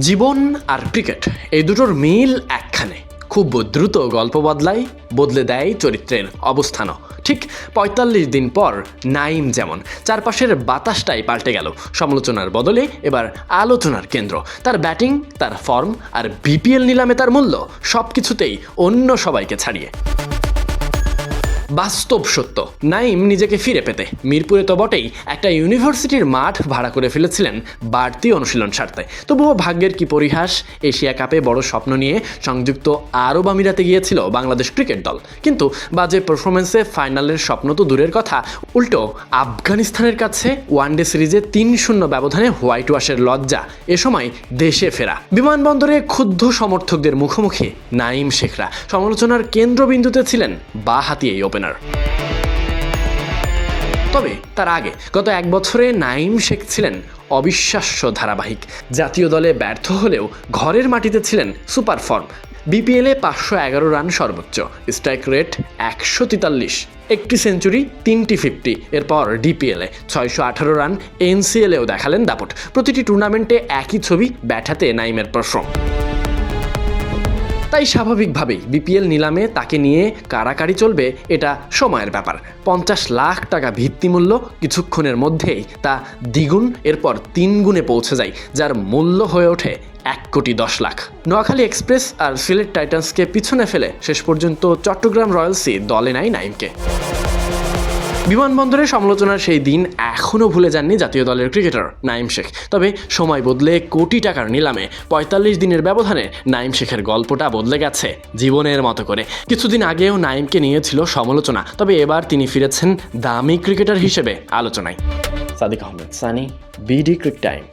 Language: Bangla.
জীবন আর ক্রিকেট, এই দুটোর মিল একখানে। খুব দ্রুত গল্প বদলায় বদলে দেয় চরিত্রের অবস্থানও। ঠিক পঁয়তাল্লিশ দিন পর নাইম যেমন, চারপাশের বাতাসটাই পাল্টে গেল। সমালোচনার বদলে এবার আলোচনার কেন্দ্র। তার ব্যাটিং, তার ফর্ম আর বিপিএল নিলামে তার মূল্য সব কিছুতেই অন্য সবাইকে ছাড়িয়ে। বাস্তব সত্য। নাইম নিজেকে ফিরে পেতে। মিরপুরে তো বটেই একটা ইউনিভার্সিটির মাঠ ভাড়া করে ফেলেছিলেন বাড়তি অনুশীলন সারতে তবুও ভাগ্যের কি পরিহাস, এশিয়া কাপে বড় স্বপ্ন নিয়ে সংযুক্ত আরব আমিরাতে গিয়েছিল বাংলাদেশ ক্রিকেট দল। কিন্তু বাজে পারফরমেন্সে ফাইনালের স্বপ্ন তো দূরের কথা, উল্টো আফগানিস্তানের কাছে ওয়ানডে সিরিজে তিন শূন্য ব্যবধানে হোয়াইট ওয়াশের লজ্জা, এ সময় দেশে ফেরা। বিমানবন্দরে ক্ষুব্ধ সমর্থকদের মুখোমুখি নাইম শেখরা। সমালোচনার কেন্দ্রবিন্দুতে ছিলেন বা হাতি এই ওপেনার তবে তার আগে গত এক বছরে নাইম শেখ ছিলেন অবিশ্বাস্য ধারাবাহিক। জাতীয় দলে ব্যর্থ হলেও ঘরের মাটিতে ছিলেন সুপার ফর্ম। বিপিএলে পাঁচশো এগারো রান সর্বোচ্চ, স্ট্রাইক রেট একশো তেতাল্লিশ, একটি সেঞ্চুরি, তিনটি ফিফটি। এরপর ডিপিএলে ছয়শো আঠারো রান এনসিএলেও দেখালেন দাপট। প্রতিটি টুর্নামেন্টে একই ছবি ব্যাটাতে নাইমের পারফর্ম তাই স্বাভাবিকভাবেই বিপিএল নিলামে তাকে নিয়ে কারাকারি চলবে এটা সময়ের ব্যাপার। পঞ্চাশ লাখ টাকা ভিত্তিমূল্য কিছুক্ষণের মধ্যেই তা দ্বিগুণ, এরপর তিন গুণে পৌঁছে যায়, যার মূল্য হয়ে ওঠে এক কোটি দশ লাখ। নোয়াখালী এক্সপ্রেস আর সিলেট টাইটান্সকে পিছনে ফেলে শেষ পর্যন্ত চট্টগ্রাম রয়্যালসই দলে নাই নাইমকে। বিমানবন্দরে সমালোচনার সেই দিন এখনও ভুলে যাননি জাতীয় দলের ক্রিকেটার নাইম শেখ। তবে সময় বদলে কোটি টাকার নিলামে পঁয়তাল্লিশ দিনের ব্যবধানে নাইম শেখের গল্পটা বদলে গেছে জীবনের মতো করে। কিছুদিন আগেও নাইমকে নিয়েছিল সমালোচনা, তবে এবার তিনি ফিরেছেন দামি ক্রিকেটার হিসেবে আলোচনায়। Sadiq Ahmed, Sunny, BD cric time.